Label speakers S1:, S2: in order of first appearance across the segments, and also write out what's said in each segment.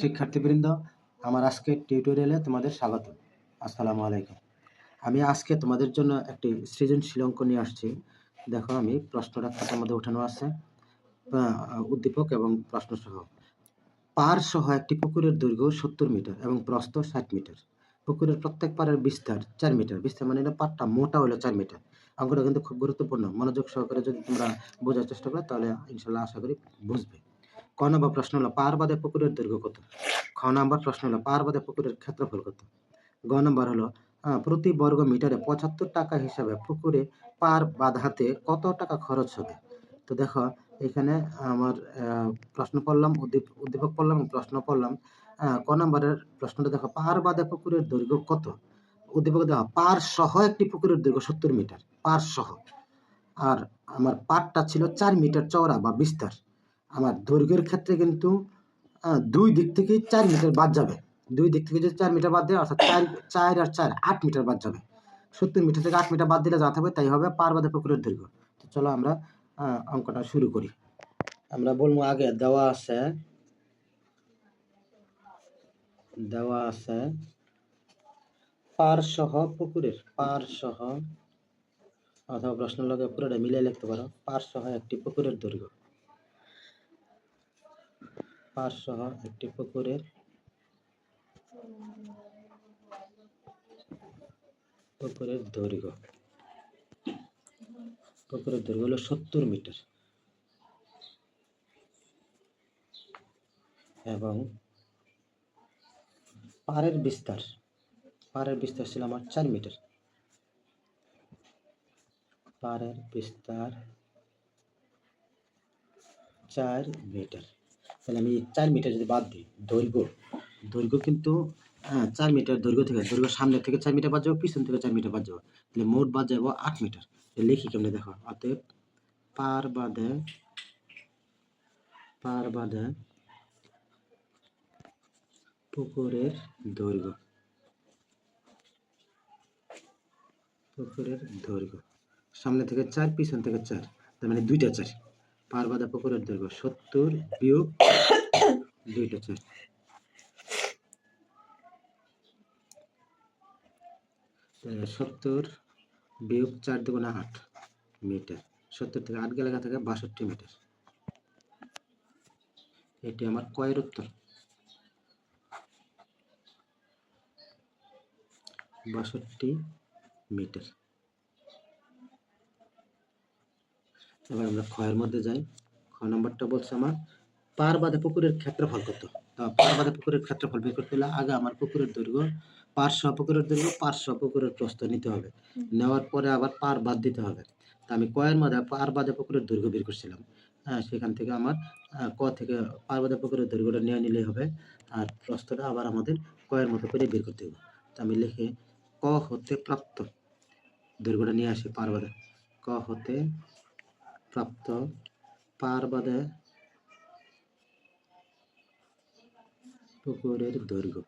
S1: শিক্ষার্থীবৃন্দ, আমার আজকের টিউটোরিয়ালে তোমাদের স্বাগত। আসসালামু আলাইকুম। আমি আজকে তোমাদের জন্য একটি সৃজনশীল অঙ্ক নিয়ে আসছি। দেখো, আমি প্রশ্নটা খাতার মধ্যে উঠানো আছে। উদ্দীপক এবং প্রশ্ন সহ পার সহ একটি পুকুরের দৈর্ঘ্য সত্তর মিটার এবং প্রস্থ ষাট মিটার। পুকুরের প্রত্যেক পাড়ের বিস্তার চার মিটার। বিস্তার মানে এটা পাটটা মোটা হলো চার মিটার। অঙ্কটা কিন্তু খুব গুরুত্বপূর্ণ। মনোযোগ সহকারে যদি তোমরা বোঝার চেষ্টা করো, তাহলে ইনশাল্লাহ আশা করি বুঝবে। ক নম্বর প্রশ্ন হলো পার বাদে পুকুরের দৈর্ঘ্য কত? খ নম্বর প্রশ্ন হলো পার বাদে পুকুরের ক্ষেত্রফল কত? গ নম্বর হলো প্রতি বর্গ মিটারে পঁচাত্তর টাকা হিসাবে পুকুরে পার বাঁধাতে কত টাকা খরচ হবে? তো দেখো, এখানে আমার প্রশ্ন পড়লাম উদ্দীপ- উদ্দীপক পড়লাম প্রশ্ন পড়লাম ক নম্বরের প্রশ্নটা দেখো, পার বাদে পুকুরের দৈর্ঘ্য কত? উদ্দীপক দেখো, পার সহ একটি পুকুরের দৈর্ঘ্য সত্তর মিটার, পার সহ। আর আমার পাটটা ছিল চার মিটার চওড়া বা বিস্তার। আমার দৈর্ঘ্যের ক্ষেত্রে কিন্তু দুই দিক থেকে চার মিটার বাদ যাবে। দুই দিক থেকে যদি চার মিটার বাদ দেয়, অর্থাৎ চার চার আর চার আট মিটার বাদ যাবে। সত্তর মিটার থেকে আট মিটার বাদ দিলে যা থাকবে, তাই হবে পার বাদে পুকুরের দৈর্ঘ্য। তো চলো আমরা অঙ্কটা শুরু করি। আমরা বলব আগে, দেওয়া আছে দেওয়া আছে পার সহ পুকুরের, পার সহ, অথবা প্রশ্ন লগে পুরোটা মিলিয়ে লিখতে পারো, পার সহ একটি পুকুরের দৈর্ঘ্য। পার সহ একটি পুকুরের পুকুরের দৈর্ঘ্য। পুকুরের দৈর্ঘ্য হলো সত্তর মিটার। এবং পাড়ের বিস্তার পাড়ের বিস্তার ছিল আমার চার মিটার। পাড়ের বিস্তার চার মিটার। তাহলে আমি চার মিটার যদি বাদ দিই, দৈর্ঘ্য দৈর্ঘ্য কিন্তু হ্যাঁ চার মিটার দৈর্ঘ্য থেকে, দৈর্ঘ্য সামনে থেকে চার মিটার বাদ যাব, পিছন থেকে চার মিটার বাদ যাব। তাহলে মোট বাদ যাব আট মিটার লিখি কেমনে দেখো? অতএব পার বাদে পার বাদে পুকুরের দৈর্ঘ্য। পুকুরের দৈর্ঘ্য। সামনে থেকে চার, পিছন থেকে চার, তার মানে দুইটা চার। পার বাদে পুকুরের দৈর্ঘ্য সত্তর বিয়োগ দুইটা চার। সত্তর বিয়োগ চার দুগুণা আট মিটার। সত্তর থেকে আট গেলে থাকে বাষট্টি মিটার। এটি আমার কয়ের উত্তর। বাষট্টি মিটার। এবার আমরা ক্ষয়ের মধ্যে যাই। খ নম্বরটা বলছে আমার পার বাদে পুকুরের ক্ষেত্রফল কত? তা পার বাদে পুকুরের ক্ষেত্রফল বের করতে হলে আগে আমার পুকুরের দৈর্ঘ্য পার সহ পুকুরের দৈর্ঘ্য পার সহ পুকুরের প্রস্থ নিতে হবে। নেওয়ার পরে আবার পার বাদ দিতে হবে। তা আমি কয়ের মধ্যে পার বাদে পুকুরের দৈর্ঘ্য বের করছিলাম। হ্যাঁ সেখান থেকে আমার ক থেকে পার বাদে পুকুরের দৈর্ঘ্যটা নিয়ে নিলেই হবে। আর প্রস্থটা আবার আমাদের কয়ের মতো করে বের করতে হবে। তা আমি লিখে ক হতে প্রাপ্ত দৈর্ঘ্যটা নিয়ে আসি পার বাদে ক হতে প্রাপ্ত। পার বাদে পুকুরের দৈর্ঘ্য।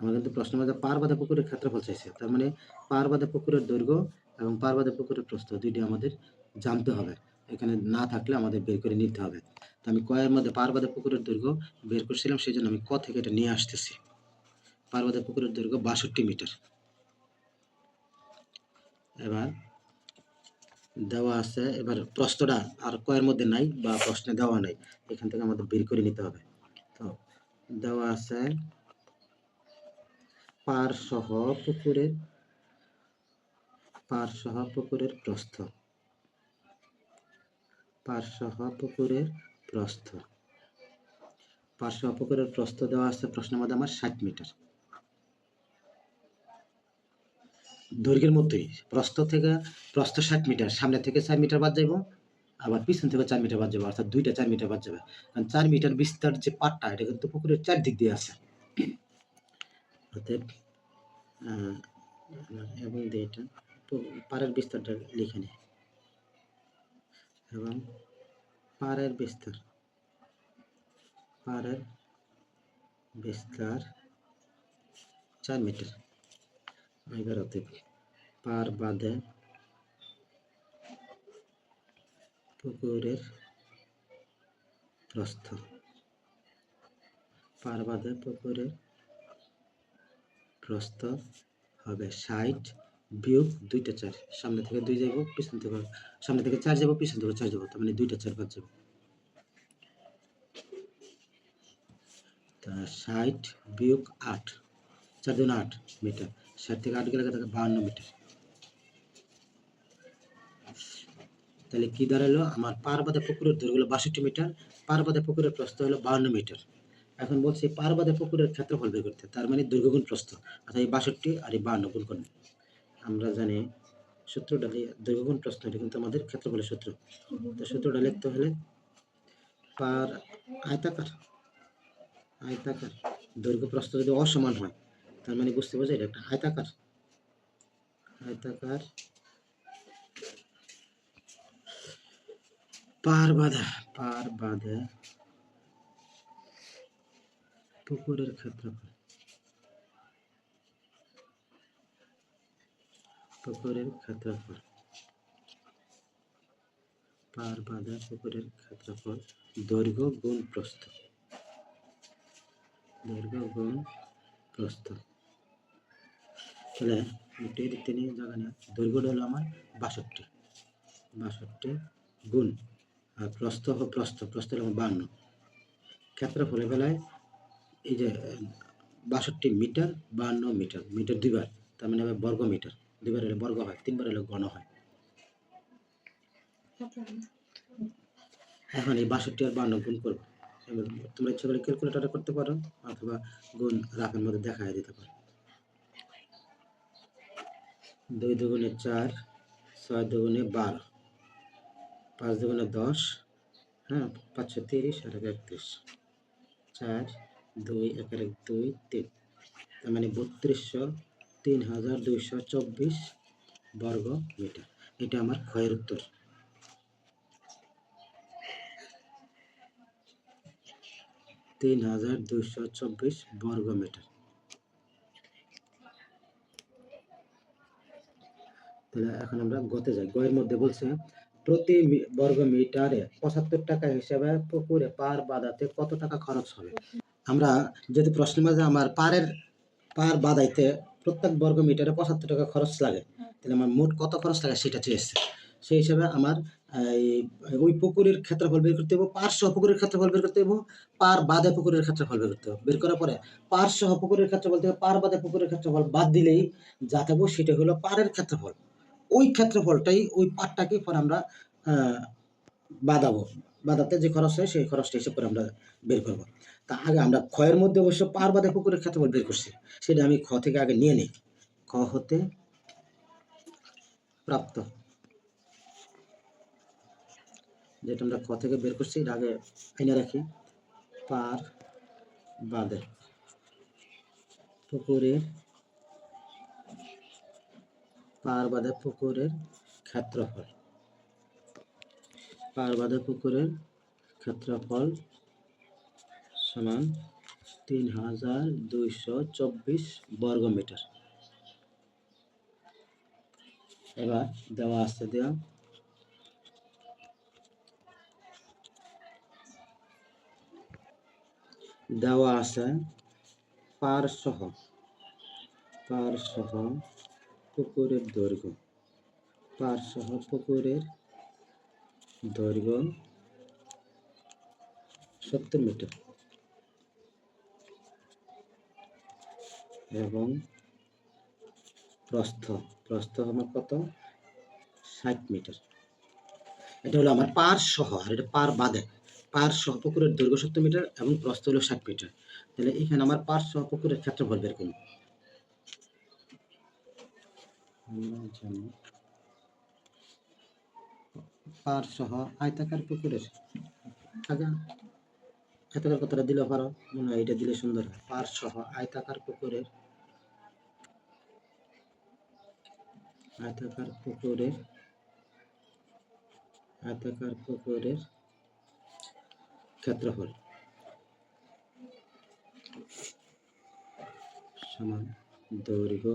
S1: আমার কিন্তু প্রশ্ন মধ্যে পার বাদে পুকুরের ক্ষেত্রফল চাইছে। তার মানে পার বাদে পুকুরের দৈর্ঘ্য এবং পার বাদে পুকুরের প্রস্থ দুইটি আমাদের জানতে হবে। এখানে না থাকলে আমাদের বের করে নিতে হবে। তো আমি কয়ের মধ্যে পার বাদে পুকুরের দৈর্ঘ্য বের করছিলাম সেই জন্য আমি ক থেকে এটা নিয়ে আসতেছি। পার বাদে পুকুরের দৈর্ঘ্য বাষট্টি মিটার। এবার দেওয়া আছে। এবার প্রশ্নটা আর কয়ের মধ্যে নাই বা প্রশ্নে দেওয়া নাই, এখান থেকে আমাদের বের করে নিতে হবে। তো দেওয়া আছে, পার সহ পুকুরের, পার সহ পুকুরের প্রস্থ। পার সহ পুকুরের প্রস্থ। পার সহ পুকুরের প্রস্থ দেওয়া আছে প্রশ্নের মধ্যে আমার ষাট মিটার। দৈর্ঘ্যের মধ্যেই। প্রস্থ থেকে, প্রস্থ ষাট মিটার, সামনে থেকে চার মিটার বাদ যাইব, আবার পিছন থেকে চার মিটার বাদ যাবে অর্থাৎ দুইটা চার মিটার বাদ যাবে। কারণ চার মিটার বিস্তার যে পাটটা, এটা কিন্তু পুকুরের চারদিক দিয়ে আছে। অতএব এবং এটা পাড়ের বিস্তারটা লিখে নিই এবং পাড়ের বিস্তার পাড়ের বিস্তার চার মিটার। এবার পার বাদে পুকুরের প্রস্থ। পার বাদে পুকুরের প্রস্থ হবে ষাট বিয়োগ দুইটা চার। সামনে থেকে দুই যাব পিছন থেকে সামনে থেকে চার যাব পিছন থেকে চার যাব তার মানে দুইটা চার বাদ যাব। ষাট বিয়োগ আট, চার দুন আট মিটার। ষাট থেকে আট গেলে থাকে বাহান্ন মিটার। তাহলে কি দাঁড়াল আমার পারবাদে পুকুরের দৈর্ঘ্য হলো বাষট্টি মিটার পারবাদে পুকুরের প্রস্থ হলো বাহান্ন মিটার। এখন বলছি পারবাদে পুকুরের ক্ষেত্রফল বের করতে, তার মানে দৈর্ঘ্য গুণ প্রস্থ, অর্থাৎ এই বাষট্টি আর এই বাহান্ন গুণ করবে আমরা জানি সূত্রটা দিয়ে দৈর্ঘ্য প্রস্থ, এটা কিন্তু আমাদের ক্ষেত্রফলের সূত্র। তো সূত্রটা লিখতে হলে পার আয়তাকার আয়তাকার দৈর্ঘ্য প্রস্থ যদি অসমান হয় তার মানে বুঝতে পারছি? এটা একটা আয়তাকার আয়তাকার পার বাঁধা, পার বাঁধে। পুকুরের ক্ষেত্রফল। পুকুরের ক্ষেত্রফল। পার বাঁধা, পুকুরের ক্ষেত্রফল। দৈর্ঘ্য, গুণ প্রস্থ। দৈর্ঘ্য, গুণ প্রস্থ। তাহলে দিক থেকে জায়গা নেই দৈর্ঘ্যটা হলো আমার বাষট্টি। বাষট্টি গুণ, আর প্রস্থ প্রস্থ প্রস্থ হলো আমার বান্ন ক্ষেত্রফলের বেলায় এই যে, বাষট্টি মিটার বান্ন মিটার মিটার দুইবার, তার মানে বর্গ মিটার। দুইবার হলে বর্গ হয়, তিনবার হলে ঘন হয়। এখন এই বাষট্টি আর বান্ন গুণ করব। তোমরা ইচ্ছে করে ক্যালকুলেটারে করতে পারো, অথবা গুণ রাফের মধ্যে দেখায় দিতে পারো। দুই দুগুণে চার, ছয় দুগুণে বারো, পাঁচ দুগুণে দশ হ্যাঁ পাঁচশো তিরিশ আর এক একত্রিশ। চার, দুই, এক এক দুই, তিন। তার মানে বত্রিশশো তিন হাজার দুইশো চব্বিশ বর্গ মিটার। এটা আমার ক্ষয়ের উত্তর। তিন হাজার দুইশো চব্বিশ বর্গ মিটার। তাহলে এখন আমরা গতে যাই। গয়ের মধ্যে বলছে, প্রতি বর্গ মিটারে পঁচাত্তর টাকা হিসাবে পুকুরে পার বাঁধাতে কত টাকা খরচ হবে? আমরা যদি প্রশ্নের মাঝে আমার পারের, পার বাঁধাইতে প্রত্যেক বর্গ মিটারে পঁচাত্তর টাকা খরচ লাগে, তাহলে আমার মোট কত খরচ লাগে সেটা চেয়েছে সেই হিসাবে আমার ওই পুকুরের ক্ষেত্রফল বের করতে হবে পার সহ পুকুরের ক্ষেত্রফল বের করতে হবে পার বাদে পুকুরের ক্ষেত্রফল বের করতে হবে বের করার পরে পার সহ পুকুরের ক্ষেত্রফল থেকে পার বাদে পুকুরের ক্ষেত্রফল বাদ দিলেই যা থাকব সেটা হলো পারের ক্ষেত্রফল। ওই ক্ষেত্রফলটাই ওই পাটটাকে পরে আমরা বাঁধাবো। বাঁধাতে যে খরচ হয়, সেই খরচটা হিসেবে করে আমরা বের করব। তা আগে আমরা ক্ষয়ের মধ্যে অবশ্য পার বাদে পুকুরের ক্ষেত্রফল বের করছি। সেটা আমি খ থেকে আগে নিয়ে নিই। খ হতে প্রাপ্ত। যেটা আমরা ক থেকে বের করছি, এটা আগে এনে রাখি। পার বাদে পুকুরের পার বাদে পুকুরের ক্ষেত্রফল। পার বাদে পুকুরের ক্ষেত্রফল সমান তিন হাজার দুইশো চব্বিশ বর্গ মিটার। এবার দেওয়া আছে দেওয়া। দেওয়া আছে পার সহ পার সহ পুকুরের দৈর্ঘ্য। পার সহ পুকুরের দৈর্ঘ্য সত্তর মিটার। এবং প্রস্থ প্রস্থ আমার কত? ষাট মিটার। এটা হলো আমার পার সহ, আর এটা পার বাদে। পার সহ পুকুরের দৈর্ঘ্য সত্তর মিটার এবং প্রস্থ হলো ষাট মিটার। তাহলে এখানে আমার পার সহ পুকুরের ক্ষেত্রফল বের করুন। পার সহ আয়তাকার পুকুরের আগে আয়তাকার কথাটা দিলে পারো, মনে হয় এটা দিলে সুন্দর পার সহ আয়তাকার পুকুরের আয়তাকার পুকুরের আয়তাকার পুকুরের ক্ষেত্রফল সমান দৈর্ঘ্য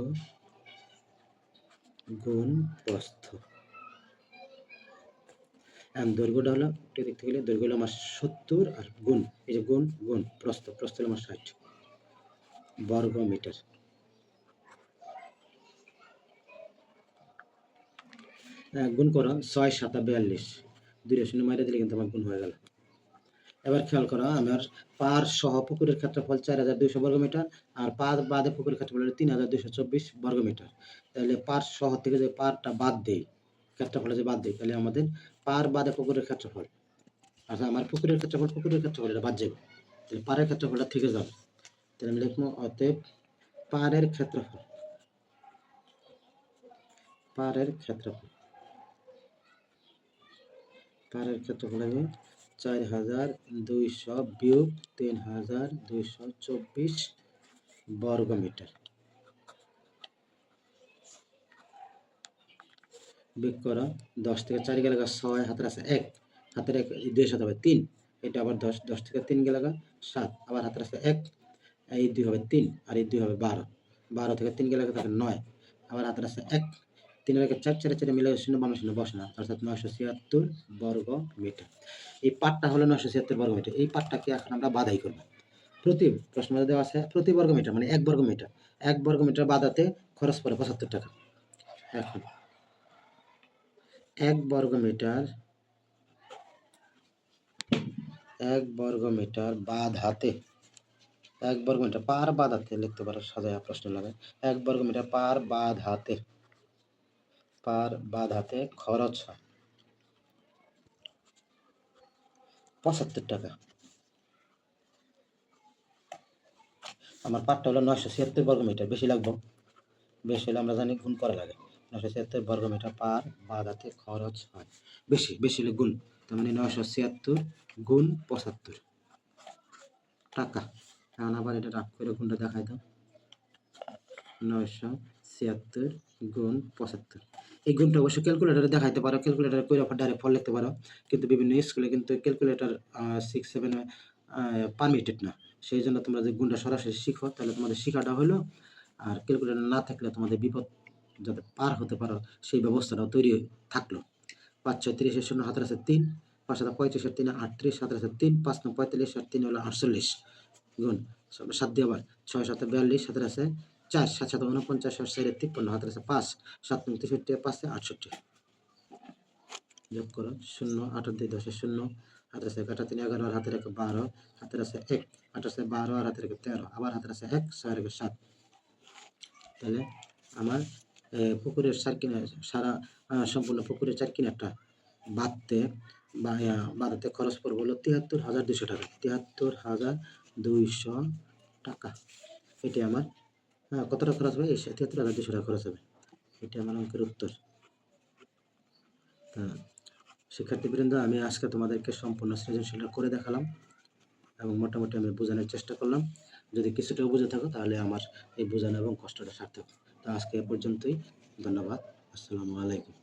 S1: গুণ প্রস্থ দৈর্ঘ্যটা হলো একটু দেখতে গেলে দৈর্ঘ্য হলো আমার সত্তর আর গুণ এই যে গুণ গুণ প্রস্থ প্রস্থ হলো আমার ষাট বর্গ মিটার আহ, গুণ করো ছয় সাতা বিয়াল্লিশ। দুইটা শূন্য মাইরে দিলে কিন্তু আমার গুণ হয়ে গেল। এবার খেয়াল করো, আমার পার সহ পুকুরের ক্ষেত্রফল চার হাজার দুইশো বর্গমিটার আর পার বাদে পুকুরের ক্ষেত্রফল তিন হাজার দুইশো চব্বিশ বর্গমিটার তাহলে পার সহ থেকে যে পারটা বাদ দেই, ক্ষেত্রফলে যে বাদ দেই, তাহলে আমাদের পার বাদে পুকুরের ক্ষেত্রফল আচ্ছা আমার পুকুরের ক্ষেত্রফল পুকুরের ক্ষেত্রফল এটা বাদ যাবে। তাহলে পারের ক্ষেত্রফলটা থেকে যাবে তাহলে। আমি লিখব, অতএব পারের ক্ষেত্রফল পারের ক্ষেত্রফল পারের ক্ষেত্রফল হবে চার হাজার দুইশো বিয়োগ তিন হাজার দুইশো চব্বিশ বর্গ মিটার বিয়োগ করো, দশ থেকে চার গেলে ছয়, হাতের আছে এক, হাতের এক দুই সাথে হবে তিন, এটা আবার দশ দশ থেকে তিন গেলে সাত, আবার হাতের আছে এক, এই দুই হবে তিন, আর এই দুই হবে বারো। বারো থেকে তিন গেলে থাকে নয়, আবার হাতের আছে এক তিন রেখে চার চারে চারে মিলে শূন্য বাম শূন্য বসে না। অর্থাৎ নয়শো ছিয়াত্তর বর্গ মিটার। এই পাটটা হলো নয়শো ছিয়াত্তর বর্গ মিটার। এই পাটটাকে এখন আমরা বাধাই করব। প্রতি প্রশ্ন দেওয়া আছে, প্রতি বর্গ মিটার মানে এক বর্গ মিটার। এক বর্গ মিটার বাধাতে খরচ পড়ে পঁচাত্তর টাকা। এখন এক বর্গ মিটার, এক বর্গ মিটার বাদ হাতে এক বর্গ মিটার পার বাদ হাতে লিখতে পারো সাজায় প্রশ্ন লাগে এক বর্গ মিটার পার বাদ হাতে পার বাদ হাতে খরচ হয়। পঁচাত্তর টাকা। আমার পাটটা হলো নয়শো ছিয়াত্তর বর্গ মিটার, বেশি লাগবে? বেশি হলে আমরা জানি গুণ করা লাগে। নয়শো ছিয়াত্তর বর্গ মিটার পার বাদ হাতে খরচ হয়। বেশি বেশি হলে গুণ, তার মানে নয়শো ছিয়াত্তর গুণ পঁচাত্তর। টাকা। এখন আবার এটা রাখ করে গুণটা দেখাই দাও। নয়শো ছিয়াত্তর গুণ পঁচাত্তর। এই গুণটা অবশ্যই ক্যালকুলেটারে দেখাইতে পারো। ক্যালকুলেটারে করে ডাইরেক্ট ফল লিখতে পারো। কিন্তু বিভিন্ন স্কুলে কিন্তু ক্যালকুলেটার সিক্স সেভেন পারমিটেড না। সেই জন্য তোমরা যে গুণটা সরাসরি শিখো, তাহলে তোমাদের শেখাটা হলো আর ক্যালকুলেটার না থাকলে তোমাদের বিপদ যাতে পার হতে পারো, সেই ব্যবস্থাটাও তৈরি থাকল। পাঁচ, ছয় তিরিশের শূন্য হাতের আছে তিন, পাঁচ হাজার পঁয়ত্রিশের তিন, আটত্রিশ হাতের আছে তিন, পাঁচ, নয়, পঁয়তাল্লিশ আর তিন, হলো আটচল্লিশ। গুণ। সাত দিয়ে আবার ছয় সাথে বিয়াল্লিশ হাতের আছে চার, সাত সাত উনপঞ্চাশ আর চারে তিপ্পান্ন হাতের আছে পাঁচ, সাত নয় তেষট্টি পাঁচে আটষট্টি। যোগ করো, শূন্য আঠারো দুই, দশে, শূন্য, হাতের আছে কাটা তিন, এগারো, আর হাতের এক বারো, হাতের আছে এক আঠাশ আছে বারো, আর হাতের এক তেরো, আবার হাতের আছে এক, ছয় এক সাত। তাহলে আমার পুকুরের চার সারা সম্পূর্ণ পুকুরের চার কিনারটা বাঁধতে, বা বাঁধাতে খরচ পড়বে হলো তিয়াত্তর হাজার দুশো টাকা। তিয়াত্তর হাজার দুইশো টাকা। এটি আমার হ্যাঁ কতটা খরচ হবে? এই হাজার দুশো টাকা খরচ হবে। এটা আমার অঙ্কের উত্তর। তা, শিক্ষার্থীবৃন্দ, আমি আজকে তোমাদেরকে সম্পূর্ণ সৃজনশীলটা করে দেখালাম এবং মোটামুটি আমি বোঝানোর চেষ্টা করলাম। যদি কিছুটাও বুঝে থাকো, তাহলে আমার এই বোঝানো এবং কষ্টটা সার্থক। তো আজকে এ পর্যন্তই। ধন্যবাদ। আসসালামু আলাইকুম।